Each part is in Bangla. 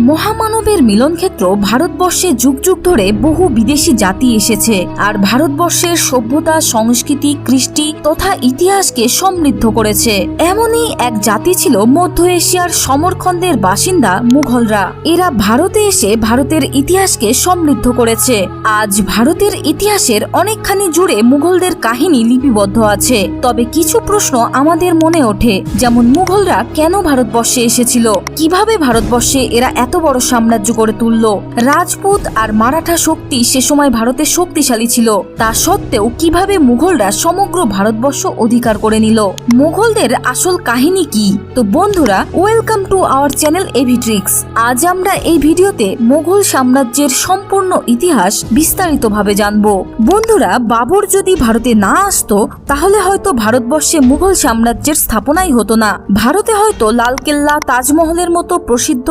মহামানবের মিলনক্ষেত্র ভারতবর্ষে যুগ যুগ ধরে বহু বিদেশি জাতি এসেছে, আর ভারতবর্ষের সভ্যতা, সংস্কৃতি, কৃষ্টি তথা ইতিহাসকে সমৃদ্ধ করেছে। এমনই এক জাতি ছিল মধ্য এশিয়ার সমরখন্দের বাসিন্দা মুঘলরা। এরা ভারতে এসে ভারতের ইতিহাসকে সমৃদ্ধ করেছে। আজ ভারতের ইতিহাসের অনেকখানি জুড়ে মুঘলদের কাহিনী লিপিবদ্ধ আছে। তবে কিছু প্রশ্ন আমাদের মনে ওঠে, যেমন মুঘলরা কেন ভারতবর্ষে এসেছিল? কীভাবে ভারতবর্ষে এরা এত বড় সাম্রাজ্য গড়ে তুলল। রাজপুত আর মারাঠা শক্তি সে সময় ভারতে শক্তিশালী ছিল। তা সত্ত্বেও কীভাবে মুঘলরা সমগ্র ভারতবর্ষ অধিকার করে নিল? মুঘলদের আসল কাহিনী কি? তো বন্ধুরা welcome to our channel Evitrix আজ আমরা এই ভিডিওতে মুঘল সাম্রাজ্যের সম্পূর্ণ ইতিহাস বিস্তারিতভাবে জানব। বন্ধুরা, বাবর যদি ভারতে না আসতো, তাহলে হয়তো ভারতবর্ষে মুঘল সাম্রাজ্যের স্থাপনাই হতো না। ভারতে হয়তো লালকেল্লা, তাজমহলের মতো প্রসিদ্ধ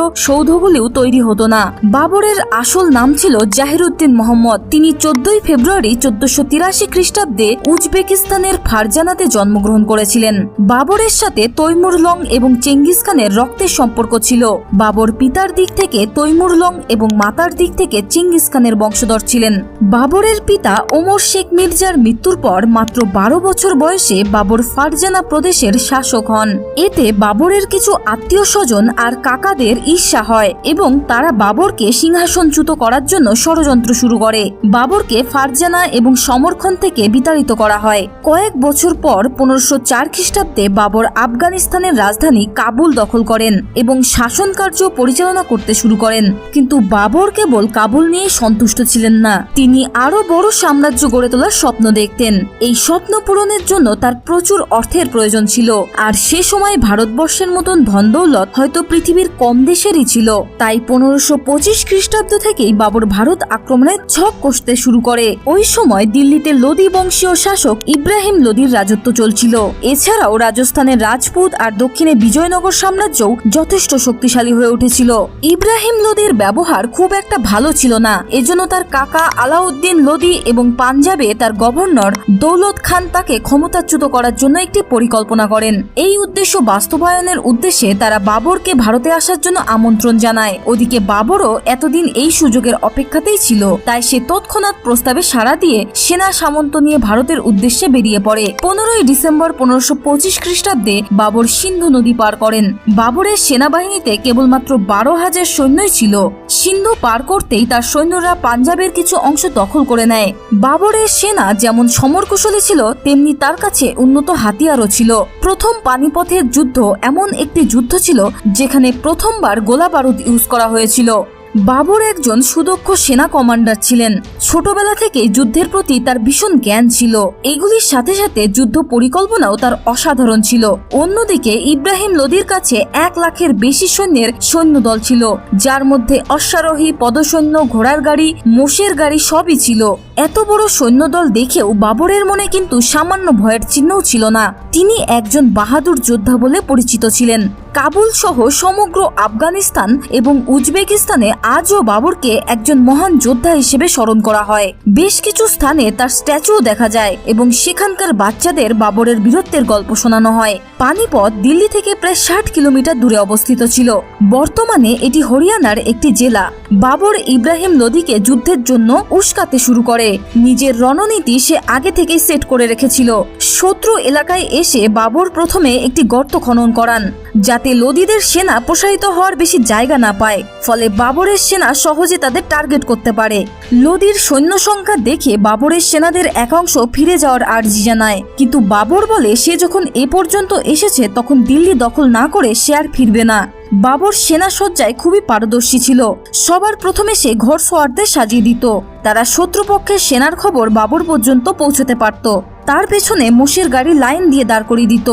সৌধগুলিও তৈরি হতো না। বাবরের আসল নাম ছিল জাহিরুদ্দিন মোহাম্মদ। তিনি চোদ্দই ফেব্রুয়ারি চোদ্দশো তিরাশি খ্রিস্টাব্দে উজবেকিস্তানের ফারজানাতে জন্মগ্রহণ করেছিলেন। বাবরের সাথে তৈমুর লং এবং চেঙ্গিস খানের রক্তের সম্পর্ক ছিল। বাবর পিতার দিক থেকে তৈমুর লং এবং মাতার দিক থেকে চেঙ্গিস খানের বংশধর ছিলেন। বাবরের পিতা ওমর শেখ মির্জার মৃত্যুর পর মাত্র বারো বছর বয়সে বাবর ফারজানা প্রদেশের শাসক হন। এতে বাবরের কিছু আত্মীয় স্বজন আর কাকাদের ঈর্ষা হয়। এবং তারা বাবরকে সিংহাসনচ্যুত করার জন্য ষড়যন্ত্র শুরু করে। বাবরকে ফারজানা এবং সমরক্ষণ থেকে বিতাড়িত করা হয়। কয়েক বছর পর পনেরোশো চার খ্রিস্টাব্দে বাবর আফগানিস্তানের রাজধানী কাবুল দখল করেন এবং শাসন কার্য পরিচালনা করতে শুরু করেন। কিন্তু বাবর কেবল কাবুল নিয়ে সন্তুষ্ট ছিলেন না। তিনি আরও বড় সাম্রাজ্য গড়ে তোলার স্বপ্ন দেখতেন। এই স্বপ্ন পূরণের জন্য তার প্রচুর অর্থের প্রয়োজন ছিল। আর সে সময় ভারতবর্ষের মতন ধনদৌলত হয়তো পৃথিবীর কম দেশেরই ছিল। তাই পনেরোশো পঁচিশ খ্রিস্টাব্দ থেকেই বাবর ভারত আক্রমণের ছক কষতে শুরু করে। ওই সময় দিল্লিতে লোদি বংশীয় শাসক ইব্রাহিম লোদির রাজত্ব চলছিল। এছাড়াও রাজস্থানের রাজপুত আর দক্ষিণে বিজয়নগর সাম্রাজ্যও যথেষ্ট শক্তিশালী হয়ে উঠেছিল। ইব্রাহিম লোদির ব্যবহার খুব একটা ভালো ছিল না। এজন্য তার কাকা আলাউদ্দিন লোদি এবং পাঞ্জাবে তার গভর্নর দৌলত খান তাকে ক্ষমতাচ্যুত করার জন্য একটি পরিকল্পনা করেন। এই উদ্দেশ্য বাস্তবায়নের উদ্দেশ্যে তারা বাবরকে ভারতে আসার জন্য আমন্ত্রণ জানায়, ওদিকে বাবরও এতদিন এই সুযোগের অপেক্ষাতেই ছিল। তাই সে তৎক্ষণাৎ প্রস্তাবে সাড়া দিয়ে সেনা সামন্ত নিয়ে ভারতের উদ্দেশ্যে বেরিয়ে পড়ে। পনেরোই ডিসেম্বর পনেরোশো পঁচিশ খ্রিস্টাব্দে বাবর সিন্ধু নদী পার করেন। বাবরের সেনাবাহিনীতে কেবলমাত্র বারো হাজার সৈন্যই ছিল। সিন্ধু পার করতেই তার সৈন্যরা পাঞ্জাবের কিছু অংশ দখল করে নেয়। বাবরের সেনা যেমন সমরকুশলী ছিল, তেমনি তার কাছে উন্নত হাতিয়ারও ছিল। প্রথম পানিপথের যুদ্ধ এমন একটি যুদ্ধ ছিল, যেখানে প্রথমবার গোলা বারুদ ইউজ করা হয়েছিল। বাবর একজন সুদক্ষ সেনা কমান্ডার ছিলেন। ছোটবেলা থেকে যুদ্ধের প্রতি তার ভীষণ জ্ঞান ছিল। এগুলির সাথে সাথে যুদ্ধ পরিকল্পনাও তার অসাধারণ ছিল। অন্যদিকে ইব্রাহিম লোদির কাছে এক লাখের বেশি সৈন্যের সৈন্যদল ছিল, যার মধ্যে অশ্বারোহী, পদসৈন্য, ঘোড়ার গাড়ি, মোষের গাড়ি সবই ছিল। এত বড় সৈন্যদল দেখেও বাবরের মনে কিন্তু সামান্য ভয়ের চিহ্নও ছিল না। তিনি একজন বাহাদুর যোদ্ধা বলে পরিচিত ছিলেন। কাবুল সহ সমগ্র আফগানিস্তান এবং উজবেকিস্তানে আজও বাবরকে একজন মহান যোদ্ধা হিসেবে স্মরণ করা হয়। বেশ কিছু স্থানে তার স্ট্যাচুও দেখা যায় এবং সেখানকার বাচ্চাদের বাবরের বীরত্বের গল্প শোনানো হয়। পানিপথ দিল্লি থেকে প্রায় ষাট কিলোমিটার দূরে অবস্থিত ছিল। বর্তমানে এটি হরিয়ানার একটি জেলা। বাবর ইব্রাহিম লোদিকে যুদ্ধের জন্য উস্কাতে শুরু করে। নিজের রণনীতি সে আগে থেকেই সেট করে রেখেছিল। শত্রু এলাকায় এসে বাবর প্রথমে একটি গর্ত খনন করান। যাতে লোদিদের সেনা প্রসারিত হওয়ার বেশি জায়গা না পায়, ফলে বাবরের সেনা সহজে তাদের টার্গেট করতে পারে। লোদির সৈন্য সংখ্যা দেখে বাবরের সেনাদের একাংশ ফিরে যাওয়ার আর্জি জানায়। কিন্তু বাবর বলে সে যখন এ পর্যন্ত এসেছে, তখন দিল্লি দখল না করে সে আর ফিরবে না। বাবর সেনা সজ্জায় খুবই পারদর্শী ছিল। সবার প্রথমে সে ঘর সোয়ারদের সাজিয়ে দিত। তারা শত্রুপক্ষের সেনার খবর বাবর পর্যন্ত পৌঁছতে পারত। তার পেছনে মোষের গাড়ি লাইন দিয়ে দাঁড় করিয়ে দিত।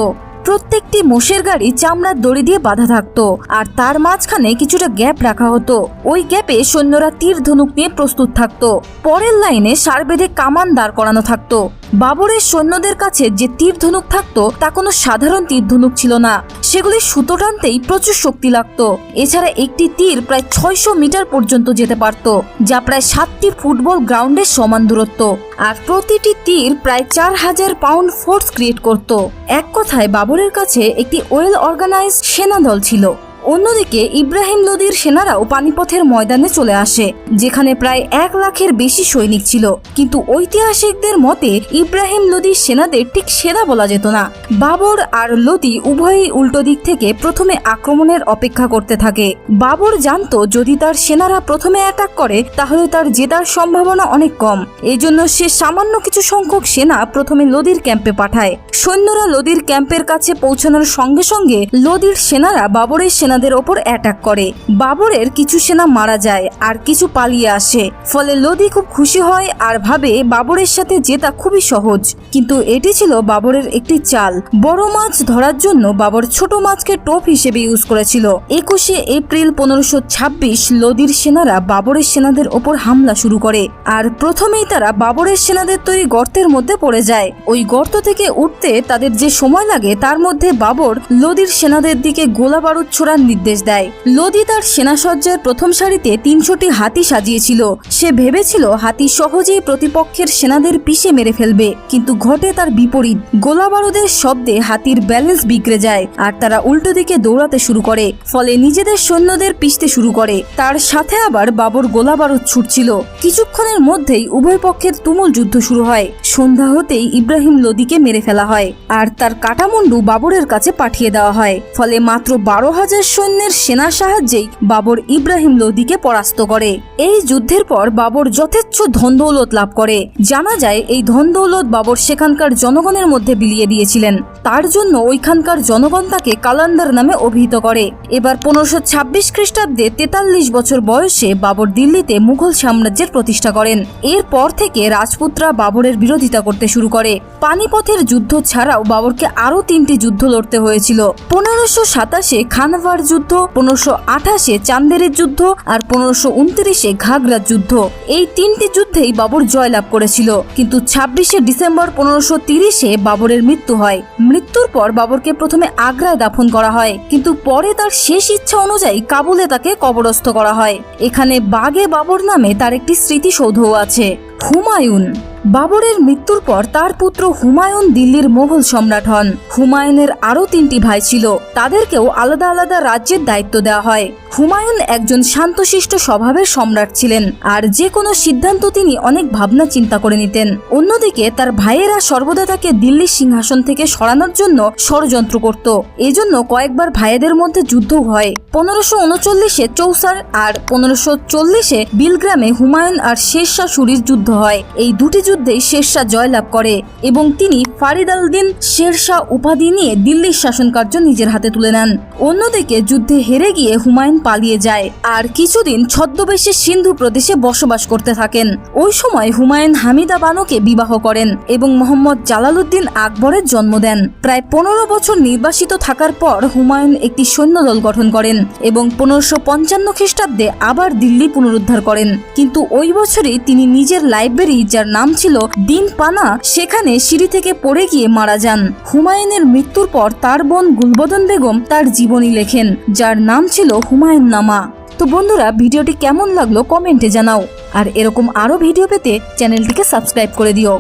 প্রত্যেকটি মোষের গাড়ি চামড়ার দড়ি দিয়ে বাঁধা থাকতো, আর তার মাঝখানে কিছুটা গ্যাপ রাখা হতো। ওই গ্যাপে সৈন্যরা তীর ধনুক নিয়ে প্রস্তুত থাকত। পরের লাইনে সার বেঁধে কামান দাঁড় করানো থাকতো। বাবরের সৈন্যদের কাছে যে তীর ধনুক থাকতো, তা কোনো সাধারণ তীর ধনুক ছিল না। সেগুলি সুতো টানতেই প্রচুর শক্তি লাগতো। এছাড়া একটি তীর প্রায় ছয়শো মিটার পর্যন্ত যেতে পারত, যা প্রায় সাতটি ফুটবল গ্রাউন্ডের সমান দূরত্ব। আর প্রতিটি তীর প্রায় চার হাজার পাউন্ড ফোর্স ক্রিয়েট করত। এক কথায়, বাবরের কাছে একটি ওয়েল অর্গানাইজড সেনা দল ছিল। অন্যদিকে ইব্রাহিম লোদির সেনারাও পানিপথের ময়দানে চলে আসে, যেখানে প্রায় এক লাখের বেশি সৈনিক ছিল। কিন্তু ঐতিহাসিকদের মতে ইব্রাহিম লোদির সেনাদের ঠিক সেরা বলা যেত না। বাবর আর লোদি উভয়ই উল্টো দিক থেকে প্রথমে আক্রমণের অপেক্ষা করতে থাকে। বাবর জানত, যদি তার সেনারা প্রথমে অ্যাটাক করে, তাহলে তার জেতার সম্ভাবনা অনেক কম। এজন্য সে সামান্য কিছু সংখ্যক সেনা প্রথমে লোদির ক্যাম্পে পাঠায়। সৈন্যরা লোদির ক্যাম্পের কাছে পৌঁছানোর সঙ্গে সঙ্গে লোদির সেনারা বাবরের সেনাদের ওপর অ্যাটাক করে। বাবরের কিছু সেনা মারা যায় আর কিছু পালিয়ে আসে। ফলে লোদি খুব খুশি হয় আর ভাবে বাবরের সাথে জেতা খুবই সহজ। কিন্তু এটি ছিল বাবরের একটি চাল। বড় মাছ ধরার জন্য বাবর ছোট মাছকে টোপ হিসেবে ইউজ করেছিল। একুশে এপ্রিল পনেরোশো ছাব্বিশ লোদির সেনারা বাবরের সেনাদের ওপর হামলা শুরু করে। আর প্রথমেই তারা বাবরের সেনাদের তৈরি গর্তের মধ্যে পড়ে যায়। ওই গর্ত থেকে উঠতে তাদের যে সময় লাগে, তার মধ্যে বাবর লোদির সেনাদের দিকে গোলা বারুদ ছোড়ার নির্দেশ দেয়। লোদি তার সেনাসজ্জার প্রথম সারিতে তিনশোটি হাতি সাজিয়েছিল। সে ভেবেছিল হাতি সহজেই প্রতিপক্ষের সেনাদের পিষে মেরে ফেলবে, কিন্তু ঘটে তার বিপরীত। গোলা বারুদের শব্দে হাতির ব্যালেন্স বিগড়ে যায় আর তারা উল্টো দিকে দৌড়াতে শুরু করে, ফলে নিজেদের সৈন্যদের পিষতে শুরু করে। তার সাথে আবার বাবর গোলা বারুদ ছুটছিল। কিছুক্ষণের মধ্যেই উভয় পক্ষের তুমুল যুদ্ধ শুরু হয়। সন্ধ্যা হতেই ইব্রাহিম লোদিকে মেরে ফেলা হয়, আর তার কাটামুন্ডু বাবরের কাছে পাঠিয়ে দেওয়া হয়, ফলে মাত্র বারো হাজার সৈন্যের সেনা সাহায্যেই বাবর ইব্রাহিম লোদিকে পরাস্ত করে। এই যুদ্ধের পর বাবর যথেচ্ছ ধন দৌলত লাভ করে। জানা যায়, এই ধন দৌলত বাবর সেখানকার জনগণের মধ্যে বিলিয়ে দিয়েছিলেন। তার জন্য ওইখানকার জনগণ তাকে কালান্দার নামে অভিহিত করে। এবার পনেরোশো ছাব্বিশ খ্রিস্টাব্দে তেতাল্লিশ বছর বয়সে বাবর দিল্লিতে মুঘল সাম্রাজ্যের প্রতিষ্ঠা করেন। এরপর থেকে রাজপুতরা বাবরের বিরোধিতা করতে শুরু করে। পানিপথের যুদ্ধ ছাড়াও বাবরকে আরও তিনটি যুদ্ধ লড়তে হয়েছিল। পনেরোশো সাতাশে খানভার যুদ্ধ, পনেরোশো আঠাশে চান্দেরের যুদ্ধ আর পনেরোশো উনত্রিশে ঘাগরার যুদ্ধ। এই তিনটি যুদ্ধেই বাবর জয়লাভ করেছিল। কিন্তু ছাব্বিশে ডিসেম্বর পনেরোশো তিরিশে বাবরের মৃত্যু হয়। মৃত্যুর পর বাবরকে প্রথমে আগ্রায় দাফন করা হয়। কিন্তু পরে তার শেষ ইচ্ছা অনুযায়ী কাবুলে তাকে কবরস্থ করা হয়। এখানে বাগে বাবর নামে তার একটি স্মৃতিসৌধও আছে। হুমায়ুন বাবরের মৃত্যুর পর তার পুত্র হুমায়ুন দিল্লির মোগল সম্রাট হন। হুমায়ুনের আরও তিনটি ভাই ছিল। তাদেরকেও আলাদা আলাদা রাজ্যের দায়িত্ব দেওয়া হয়। হুমায়ুন একজন শান্তশিষ্ট স্বভাবের সম্রাট ছিলেন আর যে কোনো সিদ্ধান্ত তিনি অনেক ভাবনা চিন্তা করে নিতেন। অন্যদিকে তার ভাইয়েরা সর্বদা তাকে দিল্লির সিংহাসন থেকে সরানোর জন্য ষড়যন্ত্র করত। এজন্য কয়েকবার ভাইয়েদের মধ্যে যুদ্ধ হয়। পনেরোশো উনচল্লিশে চৌসার আর পনেরোশো চল্লিশে বিলগ্রামে হুমায়ুন আর শেরশাহ সুরির যুদ্ধ হয়। এই দুটি যুদ্ধে শেরশাহ জয়লাভ করে এবং তিনি ফারিদ আল দিন শেরশাহ উপাধি নিয়ে দিল্লির শাসন কার্য নিজের হাতে তুলে নেন। অন্যদিকে যুদ্ধে হেরে গিয়ে হুমায়ুন পালিয়ে যায় আর কিছুদিন ছদ্মবেশে সিন্ধু প্রদেশে বসবাস করতে থাকেন। ওই সময় হুমায়ুন হামিদা বানুকে বিবাহ করেন এবং মোহাম্মদ জালালউদ্দিন আকবরের জন্ম দেন। প্রায় পনেরো বছর নির্বাসিত থাকার পর হুমায়ুন একটি সৈন্যদল গঠন করেন এবং পনেরোশো পঞ্চান্ন খ্রিস্টাব্দে আবার দিল্লি পুনরুদ্ধার করেন। কিন্তু ওই বছরই তিনি নিজের লাইব্রেরি, যার নাম ছিল দিন পানা, সেখানে সিঁড়ি থেকে পড়ে গিয়ে মারা যান। হুমায়ুনের মৃত্যুর পর তার বোন গুলবদন বেগম তার জীবনী লেখেন, যার নাম ছিল হুমায়ুন নামা তো বন্ধুরা, ভিডিওটি কেমন লাগল কমেন্টে জানাও। আর এরকম আরও ভিডিও পেতে চ্যানেলটিকে সাবস্ক্রাইব করে দিও।